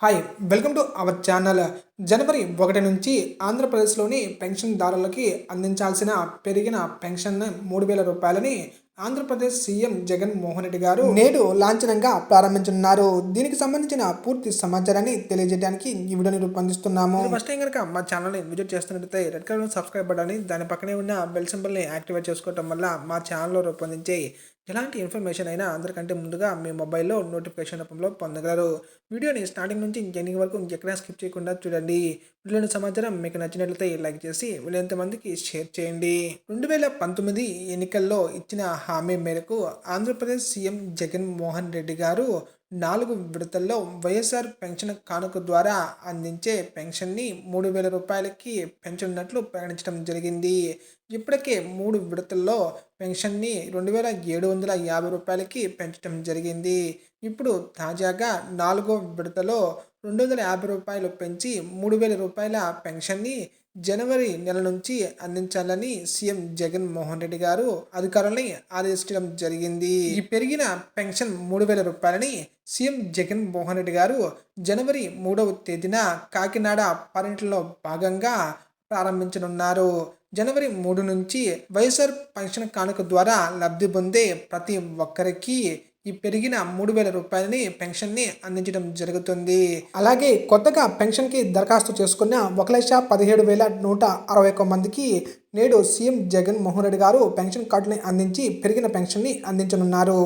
Hi welcome to our channel జనవరి ఒకటి నుంచి ఆంధ్రప్రదేశ్లోని పెన్షన్దారులకి అందించాల్సిన పెరిగిన పెన్షన్ మూడు వేల రూపాయలని ఆంధ్రప్రదేశ్ సీఎం జగన్ మోహన్ రెడ్డి గారు నేడు లాంఛనంగా ప్రారంభించనున్నారు. దీనికి సంబంధించిన పూర్తి సమాచారాన్ని తెలియజేయడానికి ఈ వీడియోని రూపొందిస్తున్నాము. ఫస్ట్ టైం కనుక మా ఛానల్ని విజిట్ చేస్తున్నట్లయితే రెడ్ కలర్ సబ్స్క్రైబ్ బటన్ని దాని పక్కనే ఉన్న బెల్ సింబల్ని యాక్టివేట్ చేసుకోవటం వల్ల మా ఛానల్లో రూపొందించే ఎలాంటి ఇన్ఫర్మేషన్ అయినా అందరికంటే ముందుగా మీ మొబైల్లో నోటిఫికేషన్ రూపంలో పొందగలరు. వీడియోని స్టార్టింగ్ నుంచి ఎండింగ్ వరకు ఎక్కడా స్కిప్ చేయకుండా చూడండి. వీడియోని సమాచారం మీకు నచ్చినట్లయితే లైక్ చేసి వీలైనంత షేర్ చేయండి. రెండు వేల పంతొమ్మిది ఎన్నికల్లో ఇచ్చిన హామీ మేరకు ఆంధ్రప్రదేశ్ సీఎం జగన్మోహన్ రెడ్డి గారు నాలుగు విడతల్లో వైఎస్ఆర్ పెన్షన్ కానుక ద్వారా అందించే పెన్షన్ని మూడు వేల రూపాయలకి పెంచనున్నట్లు ప్రకటించడం జరిగింది. ఇప్పటికే మూడు విడతల్లో పెన్షన్ని రెండు వేల ఏడు వందల యాభై రూపాయలకి పెంచడం జరిగింది. ఇప్పుడు తాజాగా నాలుగో విడతలో రెండు వందల యాభై రూపాయలు పెంచి మూడు వేల రూపాయల పెన్షన్ని జనవరి నెల నుంచి అందించాలని సీఎం జగన్ మోహన్ రెడ్డి గారు అధికారులని ఆదేశించడం జరిగింది. ఈ పెరిగిన పెన్షన్ మూడు వేల రూపాయలని సీఎం జగన్ మోహన్ రెడ్డి గారు జనవరి మూడవ తేదీన కాకినాడ పర్యటనలో భాగంగా ప్రారంభించనున్నారు. జనవరి మూడు నుంచి వైఎస్ఆర్ పెన్షన్ కానుక ద్వారా లబ్ధి పొందే ప్రతి ఒక్కరికి ఈ పెరిగిన మూడు వేల రూపాయలని పెన్షన్ని అందించడం జరుగుతుంది. అలాగే కొత్తగా పెన్షన్కి దరఖాస్తు చేసుకున్న ఒక లక్ష పదిహేడు వేల నూట అరవై ఒక్క మందికి నేడు సీఎం జగన్ మోహన్ రెడ్డి గారు పెన్షన్ కార్డుని అందించి పెరిగిన పెన్షన్ని అందించనున్నారు.